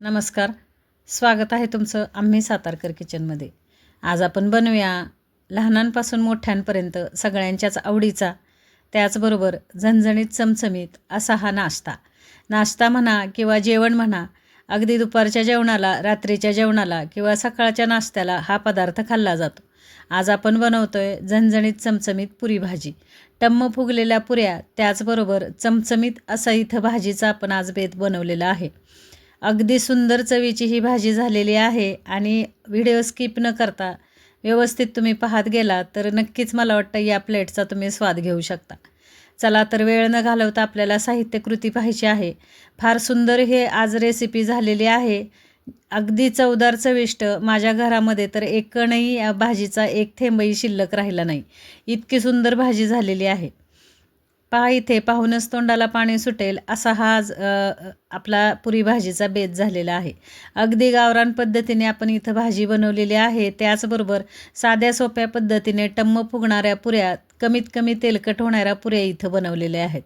नमस्कार. स्वागत आहे तुमचं आम्ही सातारकर किचनमध्ये. आज आपण बनवूया लहानांपासून मोठ्यांपर्यंत सगळ्यांच्याच आवडीचा त्याचबरोबर झणझणीत चमचमीत असा हा नाश्ता. नाश्ता म्हणा किंवा जेवण म्हणा अगदी दुपारच्या जेवणाला रात्रीच्या जेवणाला किंवा सकाळच्या नाश्त्याला हा पदार्थ खाल्ला जातो. आज आपण बनवतो आहे झणझणीत चमचमीत पुरी भाजी. टम्म फुगलेल्या पुऱ्या त्याचबरोबर चमचमीत असा इथं भाजीचा आपण आज बेत बनवलेला आहे. अगदी सुंदर चवीची ही भाजी झालेली आहे आणि व्हिडिओ स्किप न करता व्यवस्थित तुम्ही पाहत गेला तर नक्कीच मला वाटतं या प्लेटचा तुम्ही स्वाद घेऊ शकता. चला तर वेळ न घालवता आपल्याला साहित्यकृती पाहायची आहे. फार सुंदर हे आज रेसिपी झालेली आहे. अगदी चवदार चविष्ट. माझ्या घरामध्ये तर एक कणही या भाजीचा एक थेंबही शिल्लक राहिला नाही. इतकी सुंदर भाजी झालेली आहे. पहा इथे पाहूनच तोंडाला पाणी सुटेल असा हा आज आपला पुरी भाजीचा बेत झालेला आहे. अगदी गावरान पद्धतीने आपण इथं भाजी बनवलेली आहे. त्याचबरोबर साध्या सोप्या पद्धतीने टम्म फुगणाऱ्या पुऱ्या कमीत कमी तेलकट होणाऱ्या पुऱ्या इथं बनवलेल्या आहेत.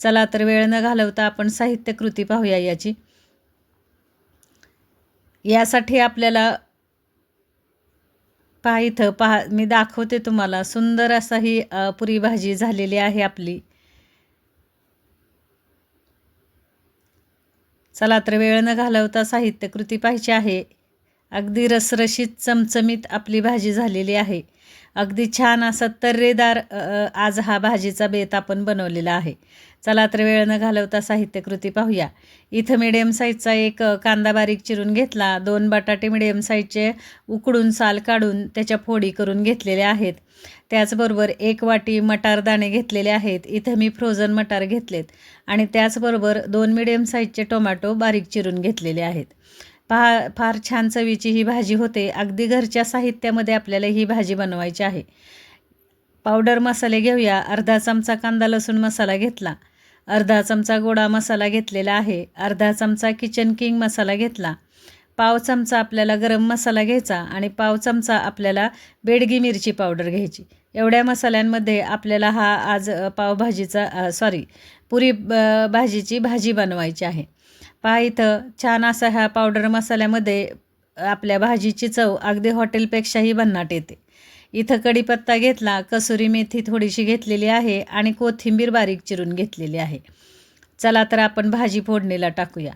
चला तर वेळ न घालवता आपण साहित्य कृती पाहूया याची. यासाठी आपल्याला पहा इथं पहा मी दाखवते तुम्हाला. सुंदर असा ही पुरी भाजी झालेली आहे आपली. चला तर वेळ न घालवता साहित्यकृती पाहिजे आहे. अगदी रसरशीत चमचमीत आपली भाजी झालेली आहे. अगदी छान असा तर्रेदार आज हा भाजीचा बेत आपण बनवलेला आहे. चला तर वेळ न घालवता साहित्यकृती पाहूया. इथं मिडियम साईजचा एक कांदा बारीक चिरून घेतला. दोन बटाटे मिडियम साईजचे उकडून साल काढून त्याच्या फोडी करून घेतलेल्या आहेत. त्याचबरोबर एक वाटी मटार दाणे घेतलेले आहेत. इथं मी फ्रोझन मटार घेतलेत. आणि त्याचबरोबर दोन मिडियम साईजचे टोमॅटो बारीक चिरून घेतलेले आहेत. पहा फार छान चवीची ही भाजी होते. अगदी घरच्या साहित्यामध्ये आपल्याला ही भाजी बनवायची आहे. पावडर मसाले घेऊया. अर्धा चमचा कांदा लसूण मसाला घेतला. अर्धा चमचा गोडा मसाला घेतलेला आहे. अर्धा चमचा किचन किंग मसाला घेतला. पाव चमचा आपल्याला गरम मसाला घ्यायचा आणि पाव चमचा आपल्याला बेडगी मिरची पावडर घ्यायची. एवढ्या मसाल्यांमध्ये आपल्याला हा आज पावभाजीचा सॉरी पुरी ब- भाजीची भाजी बनवायची आहे. पहा इथं छान असा ह्या पावडर मसाल्यामध्ये आपल्या भाजीची चव अगदी हॉटेलपेक्षाही भन्नाट येते. इथं कढीपत्ता घेतला कसुरी मेथी थोडीशी घेतलेली आहे आणि कोथिंबीर बारीक चिरून घेतलेली आहे. चला तर आपण भाजी फोडणीला टाकूया.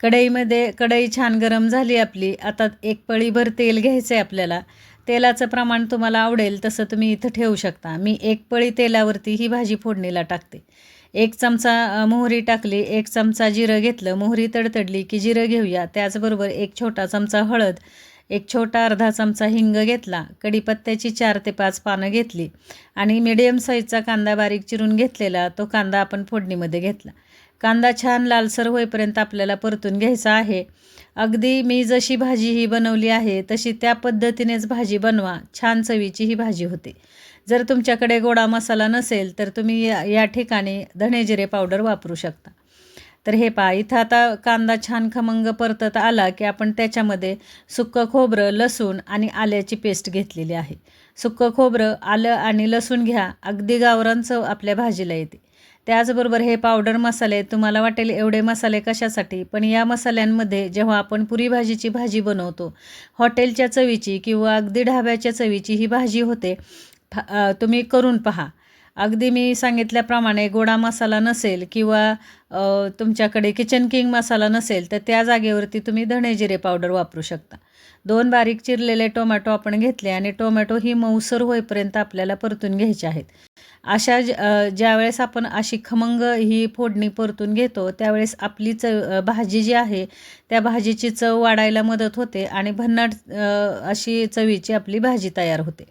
कढईमध्ये कढई छान गरम झाली आपली. आता एक पळीभर तेल घ्यायचं आहे आपल्याला. तेलाचं प्रमाण तुम्हाला आवडेल तसं तुम्ही इथं ठेवू शकता. मी एक पळी तेलावरती ही भाजी फोडणीला टाकते. एक चमचा मोहरी टाकली एक चमचा जिरं घेतलं मोहरी तडतडली की जिरं घेऊया. त्याचबरोबर एक छोटा चमचा हळद एक छोटा अर्धा चमचा हिंग घेतला कढीपत्त्याची चार ते पाच पानं घेतली आणि मिडियम साईजचा कांदा बारीक चिरून घेतलेला तो कांदा आपण फोडणीमध्ये घेतला. कांदा छान लालसर होईपर्यंत आपल्याला परतून घ्यायचा आहे. अगदी मी जशी भाजी ही बनवली आहे तशी त्या पद्धतीनेच भाजी बनवा. छान चवीची ही भाजी होते. जर तुमच्याकडे गोडा मसाला नसेल तर तुम्ही या या ठिकाणी धणेजिरे पावडर वापरू शकता. तर हे पहा इथं आता कांदा छान खमंग परतत आला की आपण त्याच्यामध्ये सुक्कं खोबरं लसूण आणि आल्याची पेस्ट घेतलेली आहे. सुक्कं खोबरं आलं आणि लसूण घ्या अगदी गावरान चव आपल्या भाजीला येते. त्याचबरोबर हे पावडर मसाले तुम्हाला वाटेल एवढे मसाले कशासाठी पण या मसाल्यांमध्ये जेव्हा आपण पुरी भाजीची भाजी बनवतो हॉटेलच्या चवीची किंवा अगदी ढाब्याच्या चवीची ही भाजी होते तुम्ही करून पहा. अगदी मी सांगितल्याप्रमाणे गोडा मसाला नसेल किंवा तुमच्याकडे किचन किंग मसाला नसेल तर त्या जागेवरती तुम्ही धणेजिरे पावडर वापरू शकता. दोन बारीक चिरलेले टोमॅटो आपण घेतले आणि टोमॅटो ही मऊसर होईपर्यंत आपल्याला परतून घ्यायचे आहेत. अशा ज्यावेळेस आपण अशी खमंग ही फोडणी परतून घेतो त्यावेळेस आपली चव भाजी जी आहे त्या भाजीची चव वाढायला मदत होते आणि भन्नाट अशी चवीची आपली भाजी तयार होते.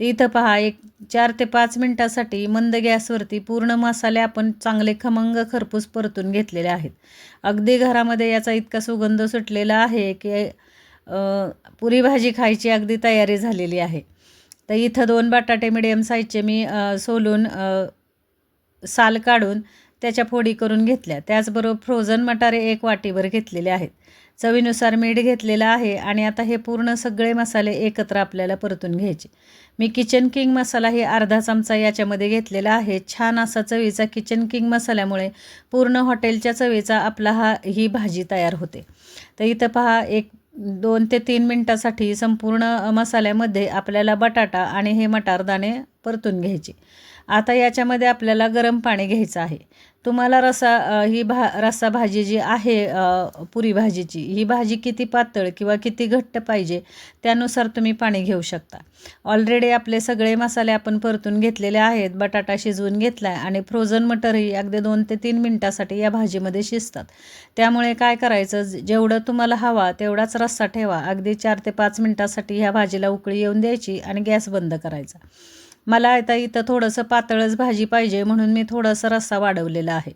इथं पहा एक चार ते पाच मिनटासाठी मंद गॅसवरती पूर्ण मसाले आपण चांगले खमंग खरपूस परतून घेतलेले आहेत. अगदी घरामध्ये याचा इतका सुगंध सुटलेला आहे की पुरी भाजी खायची अगदी तयारी झालेली आहे. तर इथं दोन बटाटे मिडियम साईजचे मी सोलून साल काढून त्याच्या फोडी करून घेतल्या. त्याचबरोबर फ्रोझन मटारे एक वाटीभर घेतलेले आहेत. चवीनुसार मीठ घेतलेलं आहे आणि आता हे पूर्ण सगळे मसाले एकत्र आपल्याला परतून घ्यायचे. मी किचन किंग मसाला हे अर्धा चमचा याच्यामध्ये घेतलेला आहे. छान असा चवीचा किचन किंग मसाल्यामुळे पूर्ण हॉटेलच्या चवीचा आपला हा ही भाजी तयार होते. तर इथं पहा एक दोन ते तीन मिनटासाठी संपूर्ण मसाल्यामध्ये आपल्याला बटाटा आणि हे मटारदाणे परतून घ्यायचे. आता याच्यामध्ये आपल्याला गरम पाणी घ्यायचं आहे. तुम्हाला रसा ही भा रस्सा भाजी जी आहे पुरी भाजीची ही भाजी किती पातळ किंवा किती घट्ट पाहिजे त्यानुसार तुम्ही पाणी घेऊ शकता. ऑलरेडी आपले सगळे मसाले आपण परतून घेतलेले आहेत बटाटा शिजवून घेतला आहे आणि फ्रोझन मटरही अगदी दोन ते तीन मिनटासाठी या भाजीमध्ये शिजतात. त्यामुळे काय करायचं जेवढं तुम्हाला हवा तेवढाच रस्सा ठेवा. अगदी चार ते पाच मिनटासाठी ह्या भाजीला उकळी येऊन द्यायची आणि गॅस बंद करायचा. मला आता इथं थोडंसं पातळच भाजी पाहिजे म्हणून मी थोडासा रस्सा वाढवलेला आहे.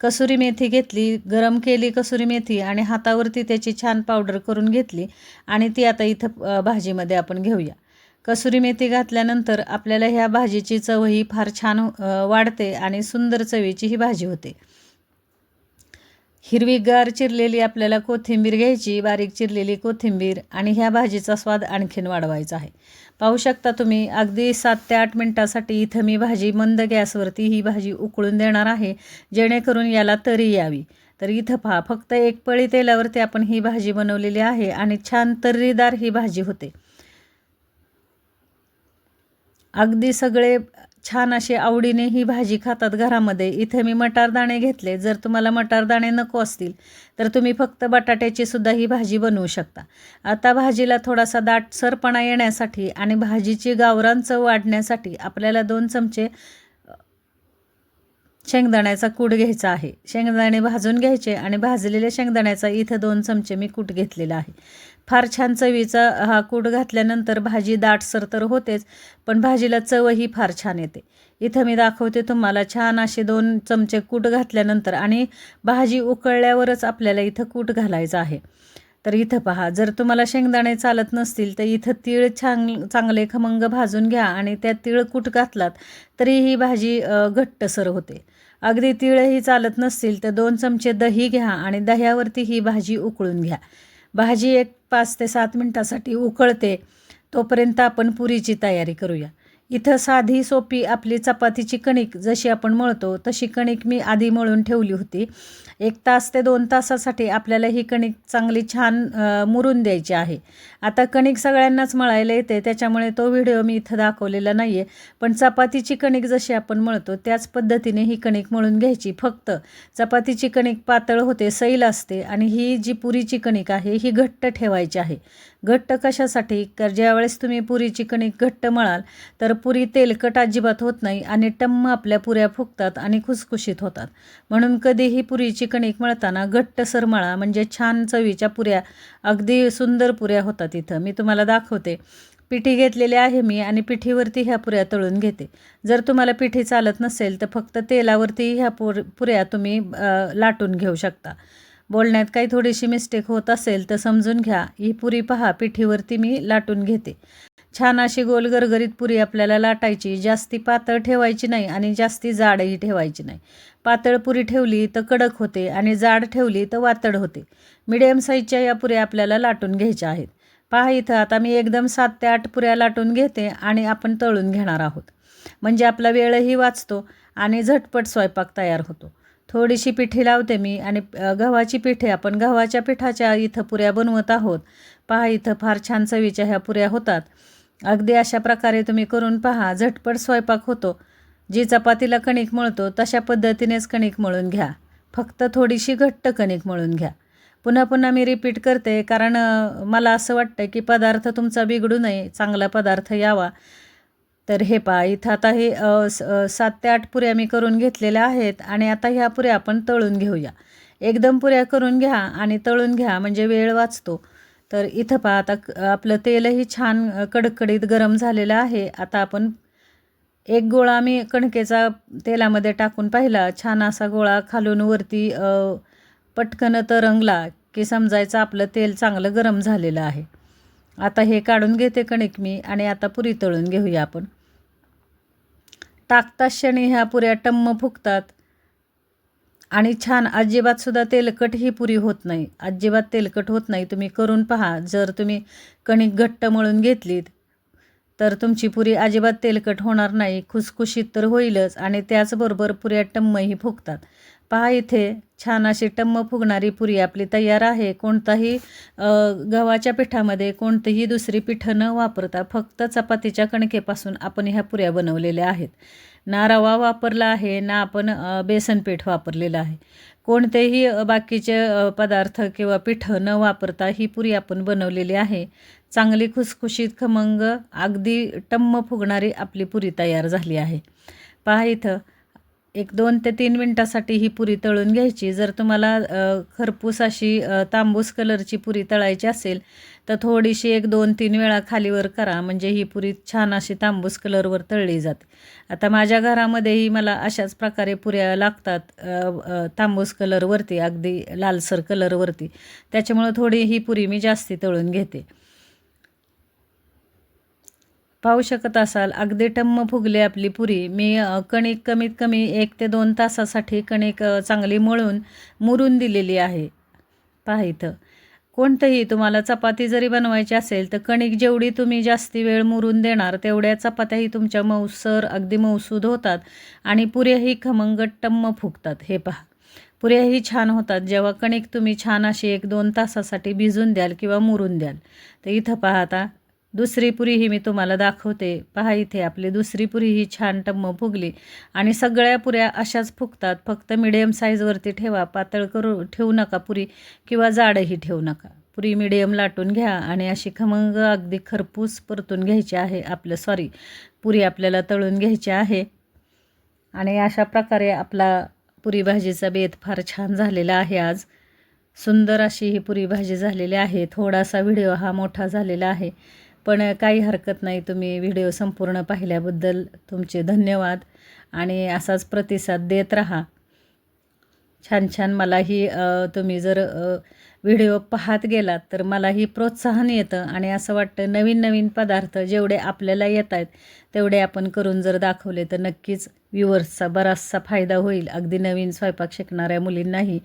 कसुरी मेथी घेतली गरम केली कसुरी मेथी आणि हातावरती त्याची छान पावडर करून घेतली आणि ती आता इथं भाजीमध्ये आपण घेऊया. कसुरी मेथी घातल्यानंतर आपल्याला ह्या भाजीची चवही फार छान वाढते आणि सुंदर चवीची ही भाजी होते. हिरवीगार चिरलेली आपल्याला कोथिंबीर घ्यायची बारीक चिरलेली कोथिंबीर आणि ह्या भाजीचा स्वाद आणखीन वाढवायचा आहे. पाहू शकता तुम्ही अगदी सात ते आठ मिनटासाठी इथं मी भाजी मंद गॅसवरती ही भाजी उकळून देणार आहे जेणेकरून याला तरी यावी. तर इथं पहा फक्त एक पळी तेलावरती आपण ही भाजी बनवलेली आहे आणि छान तर्रीदार ही भाजी होते. अगदी सगळे छान असे आवडीने ही भाजी खातात घरामध्ये. इथे मी मटारदाणे घेतले. जर तुम्हाला मटारदाणे नको असतील तर तुम्ही फक्त बटाट्याची सुद्धा ही भाजी बनवू शकता. आता भाजीला थोडासा दाटसरपणा येण्यासाठी आणि भाजीची गावरान चव वाढण्यासाठी आपल्याला दोन चमचे शेंगदाण्याचा कूट घ्यायचा आहे. शेंगदाणे भाजून घ्यायचे आणि भाजलेल्या शेंगदाण्याचा इथं दोन चमचे मी कूट घेतलेला आहे. फार छान चवीचा हा कूट घातल्यानंतर भाजी दाटसर तर होतेच पण भाजीला चवही फार छान येते. इथं मी दाखवते तुम्हाला छान असे दोन चमचे कूट घातल्यानंतर आणि भाजी उकळल्यावरच आपल्याला इथं कूट घालायचं आहे. तर इथं पहा जर तुम्हाला शेंगदाणे चालत नसतील तर इथं तीळ छान चांगले खमंग भाजून घ्या आणि त्या तीळ कूट घातलात तरी ही भाजी घट्टसर होते. अगदी तिळही चालत नसतील तर दोन चमचे दही घ्या आणि दह्यावरती ही भाजी उकळून घ्या. भाजी एक पाच ते सात मिनटासाठी उकळते तोपर्यंत आपण पुरीची तयारी करूया. इथं साधी सोपी आपली चपातीची कणिक जशी आपण मळतो तशी कणिक मी आधी मळून ठेवली होती. एक तास ते दोन तासासाठी आपल्याला ही कणिक चांगली छान मुरून द्यायची आहे. आता कणिक सगळ्यांनाच मळायला येते त्याच्यामुळे तो व्हिडिओ मी इथं दाखवलेला नाही आहे पण चपातीची कणिक जशी आपण मळतो त्याच पद्धतीने ही कणिक मळून घ्यायची. फक्त चपातीची कणिक पातळ होते सैल असते आणि ही जी पुरीची कणिक आहे ही घट्ट ठेवायची आहे. घट्ट कशासाठी? तर ज्यावेळेस तुम्ही पुरीची कणिक घट्ट मळाल तर पुरी तेलकट अजिबात होत नाही आणि टम्म आपल्या पुऱ्या फुगतात आणि खुसखुशीत होतात. म्हणून कधीही पुरीची कणिक मळताना घट्टसर मळा म्हणजे छान चवीच्या पुऱ्या अगदी सुंदर पुऱ्या होतात इथं. मी तुम्हाला दाखवते. पिठी घेतलेली आहे मी आणि पिठीवरती ह्या पुऱ्या तळून घेते. जर तुम्हाला पिठी चालत नसेल तर फक्त तेलावरती ह्या पुर पुऱ्या तुम्ही लाटून घेऊ शकता. बोलण्यात काही थोडीशी मिस्टेक होत असेल तर समजून घ्या. ही पुरी पहा पिठीवरती मी लाटून घेते. छान अशी गोल गरगरीत पुरी आपल्याला लाटायची. जास्ती पातळ ठेवायची नाही आणि जास्ती जाडही ठेवायची नाही. पातळ पुरी ठेवली तर कडक होते आणि जाड ठेवली तर वातड होते. मिडियम साईजच्या या पुऱ्या आपल्याला लाटून घ्यायच्या आहेत. पहा इथं आता मी एकदम सात ते आठ पुऱ्या लाटून घेते आणि आपण तळून घेणार आहोत. म्हणजे आपला वेळही वाचतो आणि झटपट स्वयंपाक तयार होतो. थोडीशी पिठी लावते मी आणि गव्हाची पिठे आपण गव्हाच्या पिठाच्या इथं पुऱ्या बनवत आहोत. पहा इथं फार छान चवीच्या ह्या पुऱ्या होतात. अगदी अशा प्रकारे तुम्ही करून पहा. झटपट स्वयंपाक होतो. जी चपातीला कणिक मळतो तशा पद्धतीनेच कणिक मळून घ्या. फक्त थोडीशी घट्ट कणिक मळून घ्या. पुन्हा पुन्हा मी रिपीट करते कारण मला असं वाटतं की पदार्थ तुमचा बिघडू नये चांगला पदार्थ यावा. तर हे पहा इथं आता हे सात ते आठ पुऱ्या मी करून घेतलेल्या आहेत आणि आता ह्या पुऱ्या आपण तळून घेऊया. एकदम पुऱ्या करून घ्या आणि तळून घ्या म्हणजे वेळ वाचतो. तर इथं पहा आता आपलं तेलही छान कडकडीत गरम झालेलं आहे. आता आपण एक गोळा मी कणकेचा तेलामध्ये टाकून पाहिला. छान असा गोळा खालून वरती पटकन तरंगला की समजायचं आपलं तेल चांगलं गरम झालेलं आहे. आता हे काढून घेते कणिक मी आणि आता पुरी तळून घेऊया आपण. टाकता क्षणी ह्या पुऱ्या टम्म फुगतात आणि छान अजिबातसुद्धा तेलकट ही पुरी होत नाही. अजिबात तेलकट होत नाही. तुम्ही करून पहा. जर तुम्ही कणिक घट्ट मळून घेतलीत तर तुमची पुरी अजिबात तेलकट होणार नाही. खुसखुशीत तर होईलच आणि त्याचबरोबर पुऱ्या टम्मही फुगतात. पहा इथे छान अशी टम्म फुगणारी पुरी आपली तयार आहे. कोणताही गव्हाच्या पिठामध्ये कोणतीही दुसरी पिठं न वापरता फक्त चपातीच्या कणकेपासून आपण ह्या पुऱ्या बनवलेल्या आहेत. ना रवा वापरला आहे ना आपण बेसन पीठ वापरलेलं आहे. कोणतेही बाकीचे पदार्थ किंवा पिठं न वापरता ही पुरी आपण बनवलेली आहे. चांगली खुसखुशीत खमंग अगदी टम्म फुगणारी आपली पुरी तयार झाली आहे. पहा इथं एक दोन ते तीन मिनटासाठी ही पुरी तळून घ्यायची. जर तुम्हाला खरपूस अशी तांबूस कलरची पुरी तळायची असेल तर थोडीशी एक दोन तीन वेळा खालीवर करा. म्हणजे ही पुरी छान अशी तांबूस कलरवर तळली जाते. आता माझ्या घरामध्येही मला अशाच प्रकारे पुऱ्या लागतात तांबूस कलरवरती अगदी लालसर कलरवरती. त्याच्यामुळं थोडी ही पुरी मी जास्ती तळून घेते. पाहू शकत असाल. अगदी टम्म फुगली आपली पुरी. मी कणिक कमीत कमी एक ते दोन तासासाठी कणिक चांगली मळून मुरून दिलेली आहे. पहा इथं. कोणतंही तुम्हाला चपाती जरी बनवायची असेल तर कणिक जेवढी तुम्ही जास्ती वेळ मुरून देणार तेवढ्या चपात्याही तुमच्या मऊसर अगदी मऊसूद होतात आणि पुऱ्याही खमंग टम्म फुगतात. हे पहा. पुऱ्याही छान होतात. जेव्हा कणिक तुम्ही छान अशी एक दोन तासासाठी भिजून द्याल किंवा मुरून द्याल. तर इथं पाहता दुसरी पुरी ही मी तुम्हाला दाखवते. पहा इथे आपली दुसरी पुरी ही छान टम्म फुगली. आणि सगळ्या पुऱ्या अशाच फुगतात. फक्त मिडियम साईजवरती ठेवा. पातळ करू ठेवू नका पुरी किंवा जाडही ठेवू नका. पुरी मिडियम लाटून घ्या आणि अशी खमंग अगदी खरपूस परतून घ्यायची आहे आपलं सॉरी पुरी आपल्याला तळून घ्यायची आहे. आणि अशा प्रकारे आपला पुरी भाजीचा बेत फार छान झालेला आहे आज. सुंदर अशी ही पुरी भाजी झालेली आहे. थोडासा व्हिडिओ हा मोठा झालेला आहे. पण काही हरकत नाही तुम्ही व्हिडिओ संपूर्ण पाहिल्याबद्दल तुमचे धन्यवाद आणि असाच प्रतिसाद देत राहा. छान छान मलाही तुम्ही जर व्हिडिओ पाहत गेलात तर मलाही प्रोत्साहन येतं आणि असं वाटतं नवीन नवीन पदार्थ जेवढे आपल्याला येत आहेत तेवढे आपण करून जर दाखवले तर नक्कीच व्ह्युअर्सचा बराचसा फायदा होईल. अगदी नवीन स्वयंपाक शिकणाऱ्या मुलींनाही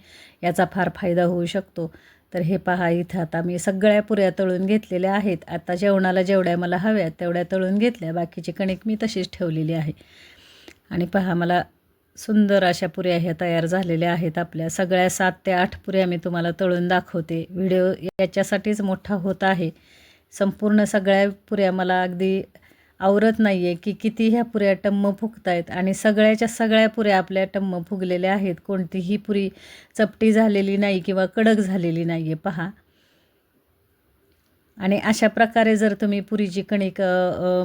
याचा फार फायदा होऊ शकतो. तर हे पहा इथं आता मी सगळ्या पुऱ्या तळून घेतलेल्या आहेत. आता जेवणाला जेवढ्या मला हव्या तेवढ्या तळून घेतल्या. बाकीची कणिक मी तशीच ठेवलेली आहे. आणि पहा मला सुंदर अशा पुऱ्या ह्या तयार झालेल्या आहेत आपल्या. सगळ्या सात ते आठ पुऱ्या मी तुम्हाला तळून दाखवते. व्हिडिओ याच्यासाठीच मोठा होत आहे. संपूर्ण सगळ्या पुऱ्या मला अगदी आवरत नाही आहे की किती ह्या पुऱ्या टम्म फुगतायत आणि सगळ्याच्या सगळ्या पुऱ्या आपल्या टम्म फुगलेल्या आहेत. कोणतीही पुरी चपटी झालेली नाही किंवा कडक झालेली नाही आहे पहा. आणि अशा प्रकारे जर तुम्ही पुरीची कणिक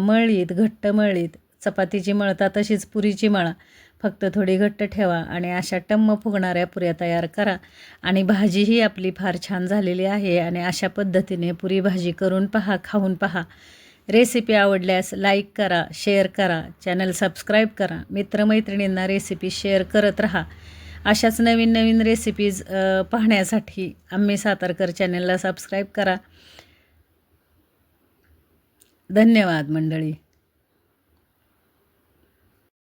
मळलीत घट्ट मळलीत चपातीची मळता तशीच पुरीची मळा. फक्त थोडी घट्ट ठेवा आणि अशा टम्म फुगणाऱ्या पुऱ्या तयार करा. आणि भाजीही आपली फार छान झालेली आहे आणि अशा पद्धतीने पुरी भाजी करून पहा खाऊन पहा. रेसिपी आवडल्यास लाईक करा शेअर करा चॅनल सबस्क्राईब करा मित्रमैत्रिणींना रेसिपी शेअर करत राहा. अशाच नवीन नवीन रेसिपीज पाहण्यासाठी आम्ही सातारकर चॅनलला सबस्क्राईब करा. धन्यवाद मंडळी.